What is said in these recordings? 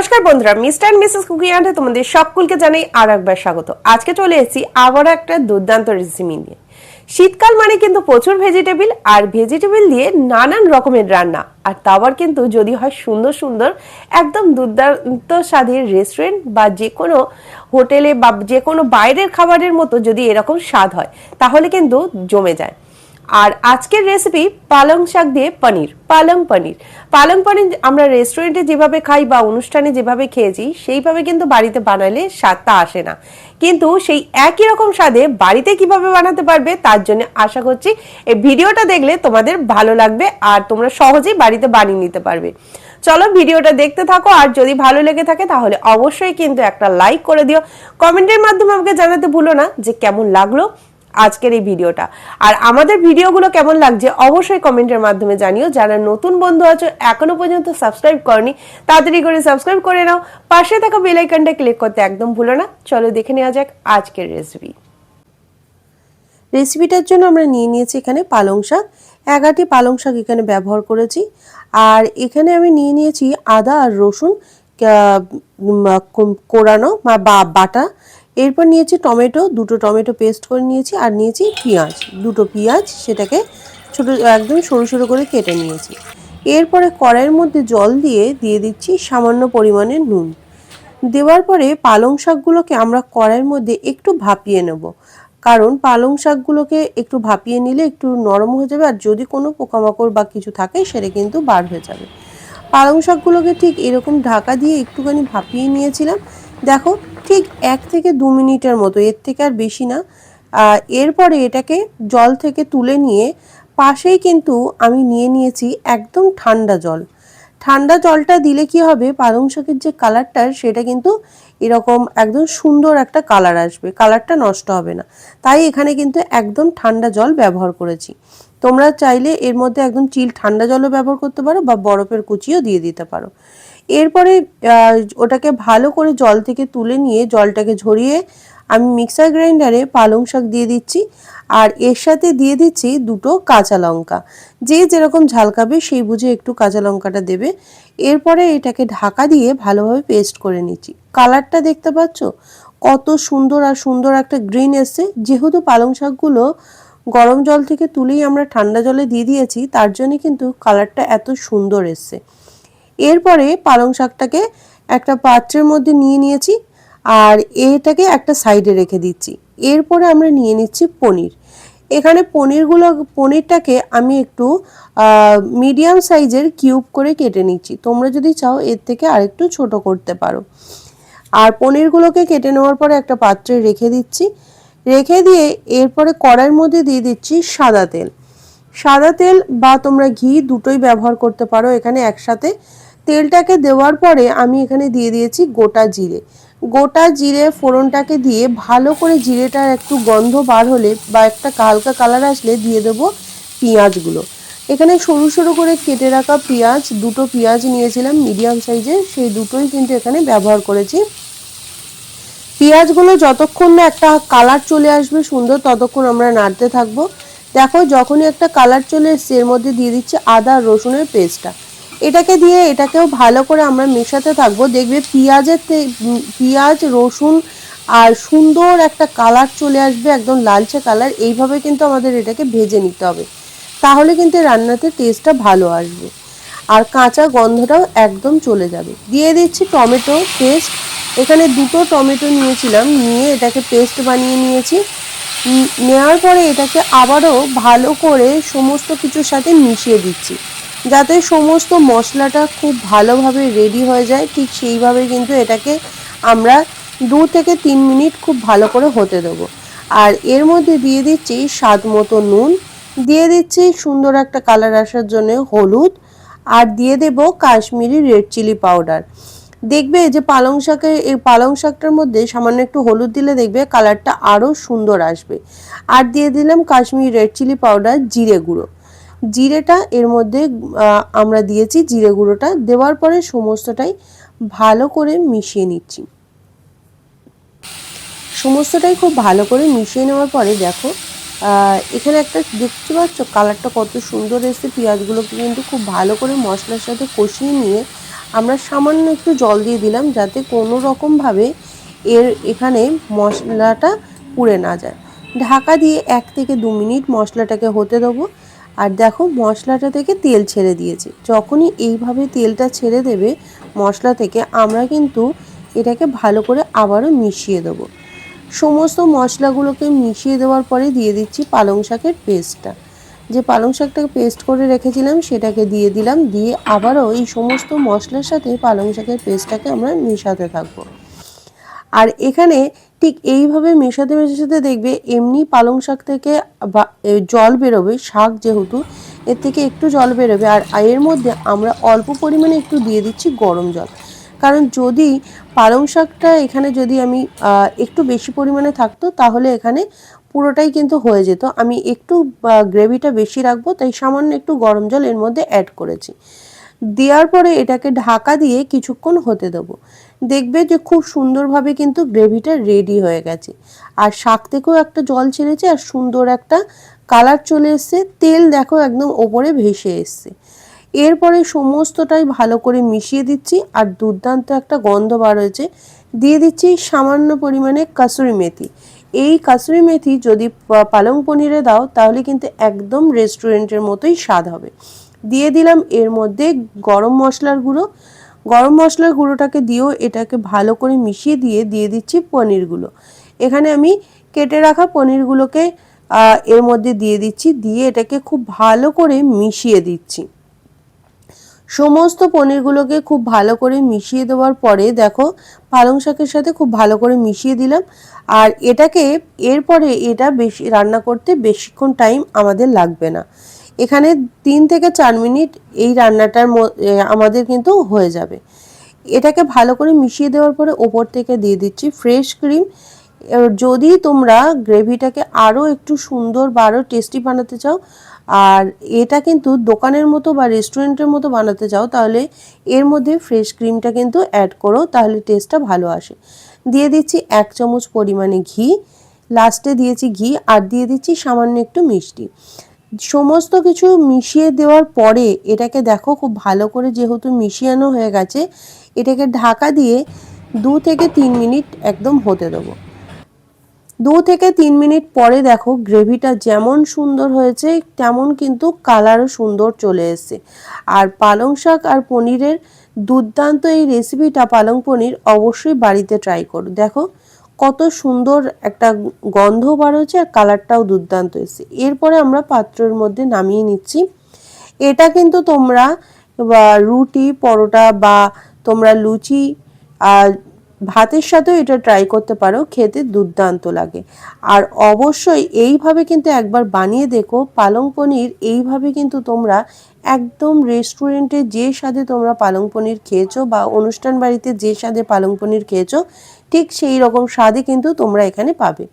নমস্কার বন্ধুরা, mister and missus cookie অ্যান্ডে তোমাদের সকলকে জানাই আর একবার স্বাগত। আজকে চলে এসেছি আবার একটা দুর্দান্ত রেসিপি নিয়ে। শীতকাল মানে কিন্তু প্রচুর ভেজিটেবিল আর ভেজিটেবিল দিয়ে নানান রকমের রান্না। আর তারপর কিন্তু যদি হয় সুন্দর সুন্দর, একদম দুর্দান্ত স্বাদের রেস্টুরেন্ট বা যে কোনো হোটেলে বা যে কোনো বাইরের খাবারের মতো যদি এরকম স্বাদ হয়, তাহলে কিন্তু জমে যায়। আর আজকের রেসিপি পালং শাক দিয়ে পনির, পালং পনির। পালং পনির আমরা রেস্টুরেন্টে যেভাবে খাই বা অনুষ্ঠানে যেভাবে খেয়েছি, সেইভাবে কিন্তু বাড়িতে বানালে স্বাদটা আসে না। কিন্তু সেই একই রকম স্বাদে বাড়িতে কীভাবে বানাতে পারবে, তার জন্য আশা করছি এই ভিডিওটা দেখলে তোমাদের ভালো লাগবে আর তোমরা সহজেই বাড়িতে বানিয়ে নিতে পারবে। চলো ভিডিওটা দেখতে থাকো আর যদি ভালো লেগে থাকে তাহলে অবশ্যই কিন্তু একটা লাইক করে দিও। কমেন্টের মাধ্যমে আমাকে জানাতে ভুলো না যে কেমন লাগল। আজকের এই ভিডিওটা। আর আমাদের ভিডিওগুলো কেমন লাগছে অবশ্যই কমেন্টের মাধ্যমে জানিও। যারা নতুন বন্ধু আছো, এখনও পর্যন্ত সাবস্ক্রাইব করনি, তাড়াতাড়ি করে সাবস্ক্রাইব করে নাও। পাশে থাকা বেল আইকনটা ক্লিক করতে একদম ভুলো না। চলো দেখে নেওয়া যাক আজকের রেসিপি রেসিপিটার জন্য আমরা নিয়ে নিয়েছি এখানে পালং শাক। এগারটি পালং শাক এখানে ব্যবহার করেছি। আর এখানে আমি নিয়ে নিয়েছি আদা আর রসুন কোরানো বা- বাটা। এরপর নিয়েছি টমেটো, দুটো টমেটো পেস্ট করে নিয়েছি আর নিয়েছি পেঁয়াজ। দুটো পেঁয়াজ সেটাকে ছোট, একদম সরু সরু করে কেটে নিয়েছি। এরপরে কড়াইয়ের মধ্যে জল দিয়ে দিয়ে দিচ্ছি সামান্য পরিমাণে নুন। দেওয়ার পরে পালং শাকগুলোকে আমরা কড়াইয়ের মধ্যে একটু ভাপিয়ে নেব। কারণ পালং শাকগুলোকে একটু ভাপিয়ে নিলে একটু নরম হয়ে যাবে আর যদি কোনো পোকামাকড় বা কিছু থাকে সেটা কিন্তু বার হয়ে যাবে। পালং শাকগুলোকে ঠিক এরকম ঢাকা দিয়ে একটুখানি ভাপিয়ে নিয়েছিলাম। দেখো, ঠিক এক থেকে দু মিনিটের মতো, এর থেকে আর বেশি না। এরপরে এটাকে জল থেকে তুলে নিয়ে, পাশেই কিন্তু আমি নিয়ে নিয়েছি একদম ঠান্ডা জল। ঠান্ডা জলটা দিলে কি হবে? পালং শাকের যে কালারটা, সেটা কিন্তু এরকম একদম সুন্দর একটা কালার আসবে। কালারটা নষ্ট হবে না। তাই এখানে কিন্তু একদম ঠান্ডা জল ব্যবহার করেছি। তোমরা চাইলে এর মধ্যে একদম চিল ঠান্ডা জলও ব্যবহার করতে পারো বা বরফের কুচিও দিয়ে দিতে পারো। এরপরে ওটাকে ভালো করে জল থেকে তুলে নিয়ে জলটাকে ঝরিয়ে আমি মিক্সার গ্রাইন্ডারে পালং শাক দিয়ে দিচ্ছি। আর এর সাথে দিয়ে দিচ্ছি দুটো কাঁচা লঙ্কা। যে যেরকম ঝাল খাবে সেই বুঝে একটু কাঁচা লঙ্কাটা দেবে। এরপরে এটাকে ঢাকা দিয়ে ভালোভাবে পেস্ট করে নিচ্ছি। কালারটা দেখতে পাচ্ছ? কত সুন্দর আর সুন্দর একটা গ্রিন এসছে। যেহেতু পালং শাকগুলো গরম জল থেকে তুলেই আমরা ঠান্ডা জলে দিয়ে দিয়েছি, তার জন্য কিন্তু কালারটা এত সুন্দর এসছে। এরপরে পালং শাকটাকে একটা পাত্রের মধ্যে নিয়ে নিয়েছি আর এটাকে একটা সাইডে রেখে দিচ্ছি। এরপরে আমরা নিয়ে নিচ্ছি পনির। এখানে পনিরগুলো, পনিরটাকে আমি একটু মিডিয়াম সাইজের কিউব করে কেটে নিচ্ছি। তোমরা যদি চাও এর থেকে আরেকটু ছোট করতে পারো। আর পনিরগুলোকে কেটে নেওয়ার পরে একটা পাত্রে রেখে দিচ্ছি। রেখে দিয়ে এরপরে কড়াইয়ের মধ্যে দিয়ে দিচ্ছি সাদা তেল। সাদা তেল বা তোমরা ঘি দুটোই ব্যবহার করতে পারো এখানে একসাথে। তেলটাকে দেওয়ার পরে আমি এখানে দিয়ে দিয়েছি গোটা জিরে। গোটা জিরে ফোড়নটাকে দিয়ে ভালো করে জিরেটার একটু গন্ধ বার হলে বা একটা হালকা কালার আসলে দিয়ে দেবো পেঁয়াজগুলো। এখানে সরু সরু করে কেটে রাখা পেঁয়াজ, দুটো পেঁয়াজ নিয়েছিলাম মিডিয়াম সাইজে সেই দুটোই কিন্তু এখানে ব্যবহার করেছি। পেঁয়াজগুলো যতক্ষণ না একটা কালার চলে আসবে সুন্দর ততক্ষণ আমরা নাড়তে থাকব। দেখো যখনই একটা কালার চলে এসছে, এর মধ্যে দিয়ে দিচ্ছে আদা রসুনের পেস্টটা এটাকে দিয়ে এটাকেও ভালো করে আমরা মেশাতে থাকব। দেখবে পেঁয়াজের পেঁয়াজ, রসুন আর সুন্দর একটা কালার চলে আসবে, একদম লালচে কালার এইভাবে কিন্তু আমাদের এটাকে ভেজে নিতে হবে। তাহলে কিন্তু রান্নাতে টেস্টটা ভালো আসবে। আর কাঁচা গন্ধটাও একদম চলে যাবে। দিয়ে দিচ্ছি টমেটো পেস্ট এখানে দুটো টমেটো নিয়েছিলাম, নিয়ে এটাকে পেস্ট বানিয়ে নিয়েছি। নেওয়ার পরে এটাকে আবারও ভালো করে সমস্ত কিছুর সাথে মিশিয়ে দিচ্ছি। যাতে সমস্ত মশলাটা খুব ভালোভাবে রেডি হয়ে যায়, ঠিক সেইভাবে কিন্তু এটাকে আমরা দু থেকে তিন মিনিট খুব ভালো করে হতে দেবো। আর এর মধ্যে দিয়ে দিচ্ছি স্বাদ মতো নুন, দিয়ে দিচ্ছি সুন্দর একটা কালার আসার জন্য হলুদ, আর দিয়ে দেব কাশ্মীরি রেড চিলি পাউডার দেখবে যে পালং শাকের এই পালং শাকটার মধ্যে সামান্য একটু হলুদ দিলে দেখবে কালারটা আরও সুন্দর আসবে। আর দিয়ে দিলাম কাশ্মীরি রেড চিলি পাউডার জিরে গুঁড়ো। জিরেটা এর মধ্যে আমরা দিয়েছি জিরে গুঁড়োটা। দেওয়ার পরে সমস্তটাই ভালো করে মিশিয়ে নিচ্ছি। সমস্তটাই খুব ভালো করে মিশিয়ে নেওয়ার পরে দেখো এখানে একটা দেখতে পাচ্ছ কালারটা কত সুন্দর এসেছে। পেঁয়াজগুলোকে কিন্তু খুব ভালো করে মশলার সাথে কষিয়ে নিয়ে আমরা সামান্য একটু জল দিয়ে দিলাম যাতে কোনো রকমভাবে এর এখানে মশলাটা পুড়ে না যায়। ঢাকা দিয়ে এক থেকে দু মিনিট মশলাটাকে হতে দেবো। আর দেখো মশলাটা থেকে তেল ছেড়ে দিয়েছে। যখনই এইভাবে তেলটা ছেড়ে দেবে মশলা থেকে, আমরা কিন্তু এটাকে ভালো করে আবারও মিশিয়ে দেবো। সমস্ত মশলাগুলোকে মিশিয়ে দেওয়ার পরে দিয়ে দিচ্ছি পালং শাকের পেস্টটা। যে পালং শাকটাকে পেস্ট করে রেখেছিলাম, সেটাকে দিয়ে দিলাম, দিয়ে আবারও এই সমস্ত মশলার সাথে পালং শাকের পেস্টটাকে আমরা মেশাতে থাকব। আর এখানে ঠিক এইভাবে মেশাতে মেশাতে দেখবে এমনি পালং শাক থেকে জল বেরোবে, শাক যেহেতু, এর থেকে একটু জল বেরোবে। আর এর মধ্যে আমরা অল্প পরিমাণে একটু দিয়ে দিচ্ছি গরম জল। কারণ যদি পালং শাকটা এখানে যদি আমি একটু বেশি পরিমাণে থাকতো, তাহলে এখানে পুরোটাই কিন্তু হয়ে যেত। আমি একটু গ্রেভিটা বেশি রাখব, তাই সামান্য একটু গরম জল এর মধ্যে অ্যাড করেছি। দেওয়ার পরে এটাকে ঢাকা দিয়ে কিছুক্ষণ হতে দেবো। দেখবে যে খুব সুন্দরভাবে কিন্তু গ্রেভিটা রেডি হয়ে গেছে। আর শাক থেকেও একটা জল ছেড়েছে আর সুন্দর একটা কালার চলে এসছে। তেল দেখো একদম ওপরে ভেসে এসছে। এরপরে সমস্তটাই ভালো করে মিশিয়ে দিচ্ছি আর দুর্দান্ত একটা গন্ধ বার হয়েছে। দিয়ে দিচ্ছি সামান্য পরিমাণে কাসুরি মেথি। এই কাসুরি মেথি যদি পালং পনিরে দাও তাহলে কিন্তু একদম রেস্টুরেন্টের মতোই স্বাদ হবে। দিয়ে দিলাম এর মধ্যে গরম মশলার গুঁড়ো গরম মশলার গুঁড়োটাকে দিয়েও এটাকে ভালো করে মিশিয়ে দিয়ে দিয়ে দিচ্ছি পনিরগুলো। এখানে আমি কেটে রাখা পনিরগুলোকে এর মধ্যে দিয়ে দিচ্ছি, দিয়ে এটাকে খুব ভালো করে মিশিয়ে দিচ্ছি। সমস্ত পনিরগুলোকে খুব ভালো করে মিশিয়ে দেওয়ার পরে দেখো, পালং শাকের সাথে খুব ভালো করে মিশিয়ে দিলাম। আর এটাকে এরপরে এটা বেশি রান্না করতে বেশিক্ষণ টাইম আমাদের লাগবে না। এখানে তিন থেকে চার মিনিট এই রান্নাটার আমাদের কিন্তু হয়ে যাবে। এটাকে ভালো করে মিশিয়ে দেওয়ার পরে ওপর থেকে দিয়ে দিচ্ছি ফ্রেশ ক্রিম। যদি তোমরা গ্রেভিটাকে আরও একটু সুন্দর বা আরও টেস্টি বানাতে চাও, আর এটা কিন্তু দোকানের মতো বা রেস্টুরেন্টের মতো বানাতে চাও, তাহলে এর মধ্যে ফ্রেশ ক্রিমটা কিন্তু অ্যাড করো, তাহলে টেস্টটা ভালো আসে। দিয়ে দিচ্ছি এক চামচ পরিমাণে ঘি, লাস্টে দিয়েছি ঘি, আর দিয়ে দিচ্ছি সামান্য একটু মিষ্টি। সমস্ত কিছু মিশিয়ে দেওয়ার পরে এটাকে দেখো খুব ভালো করে যেহেতু মিশিয়ানো হয়ে গেছে, এটাকে ঢাকা দিয়ে দু থেকে তিন মিনিট একদম হতে দেবো। দু থেকে তিন মিনিট পরে দেখো গ্রেভিটা যেমন সুন্দর হয়েছে, তেমন কিন্তু কালারও সুন্দর চলে এসেছে। আর পালং শাক আর পনিরের দুর্দান্ত এই রেসিপিটা পালং পনির অবশ্যই বাড়িতে ট্রাই করো। দেখো কত সুন্দর একটা গন্ধ বার হচ্ছে আর কালারটাও দুর্দান্ত এসেছে এরপরে আমরা পাত্রের মধ্যে নামিয়ে নিচ্ছি। এটা কিন্তু তোমরা রুটি, পরোটা বা তোমরা লুচি আর ভাতের সাথেও এটা ট্রাই করতে পারো, খেতে দুর্দান্ত লাগে। আর অবশ্যই এইভাবে কিন্তু একবার বানিয়ে দেখো, পালং পনির এইভাবে কিন্তু তোমরা একদম রেস্টুরেন্টে যে স্বাদে তোমরা পালং পনির খেয়েছো বা অনুষ্ঠান বাড়িতে যে স্বাদে পালং পনির খেয়েছো, ঠিক সেই রকম স্বাদে কিন্তু তোমরা এখানে পাবে।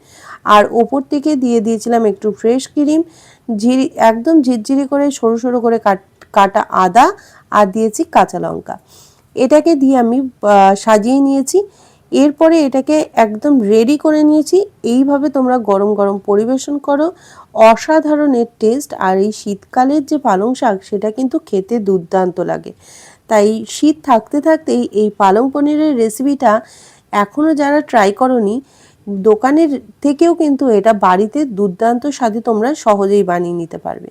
আর ওপর থেকে দিয়ে দিয়েছিলাম একটু ফ্রেশ ক্রিম ঝিরি, একদম ঝিরঝিরি করে সরু সরু করে কাট, কাটা আদা, আর দিয়েছি কাঁচা লঙ্কা। এটাকে দিয়ে আমি সাজিয়ে নিয়েছি। এরপরে এটাকে একদম রেডি করে নিয়েছি। এইভাবে তোমরা গরম গরম পরিবেশন করো। অসাধারণের টেস্ট আর এই শীতকালের যে পালং শাক, সেটা কিন্তু খেতে দুর্দান্ত লাগে। তাই শীত থাকতে থাকতেই এই পালং পনিরের রেসিপিটা এখনও যারা ট্রাই করনি, দোকানের থেকেও কিন্তু এটা বাড়িতে দুর্দান্ত স্বাদে তোমরা সহজেই বানিয়ে নিতে পারবে।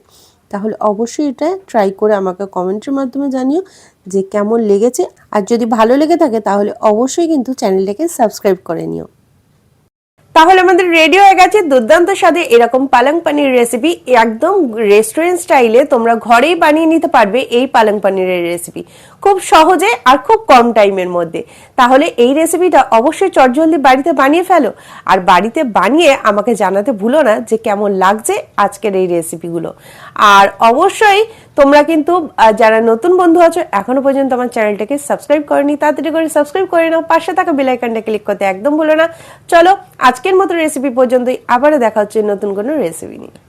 তাহলে অবশ্যই এটা ট্রাই করে আমাকে কমেন্টের মাধ্যমে জানিও। যে কেমন লেগেছে। আর যদি ভালো লেগে থাকে তাহলে অবশ্যই কিন্তু চ্যানেলটাকে সাবস্ক্রাইব করে নিও। তাহলে আমাদের রেডি হয়ে গেছে দুর্দান্ত স্বাদে এরকম পালং পানির রেসিপি একদম রেস্টুরেন্ট স্টাইলে তোমরা ঘরেই বানিয়ে নিতে পারবে এই পালং পানিরের রেসিপি খুব সহজে আর খুব কম টাইমের মধ্যে। তাহলে এই রেসিপিটা অবশ্যই চটজলদি বাড়িতে বানিয়ে ফেলো। আর বাড়িতে বানিয়ে আমাকে জানাতে ভুলো না যে কেমন লাগছে আজকের এই রেসিপিগুলো। আর অবশ্যই তোমরা কিন্তু যারা নতুন বন্ধু আছো, এখনও পর্যন্ত আমার চ্যানেলটাকে সাবস্ক্রাইব করেনি, তাড়াতাড়ি করে সাবস্ক্রাইব করে নাও। পাশে থাকা বেল আইকনটা ক্লিক করতে একদম ভুলো না। চলো আজকের মতো রেসিপি পর্যন্তই। আবারও দেখা হচ্ছে নতুন কোনো রেসিপি নিয়ে।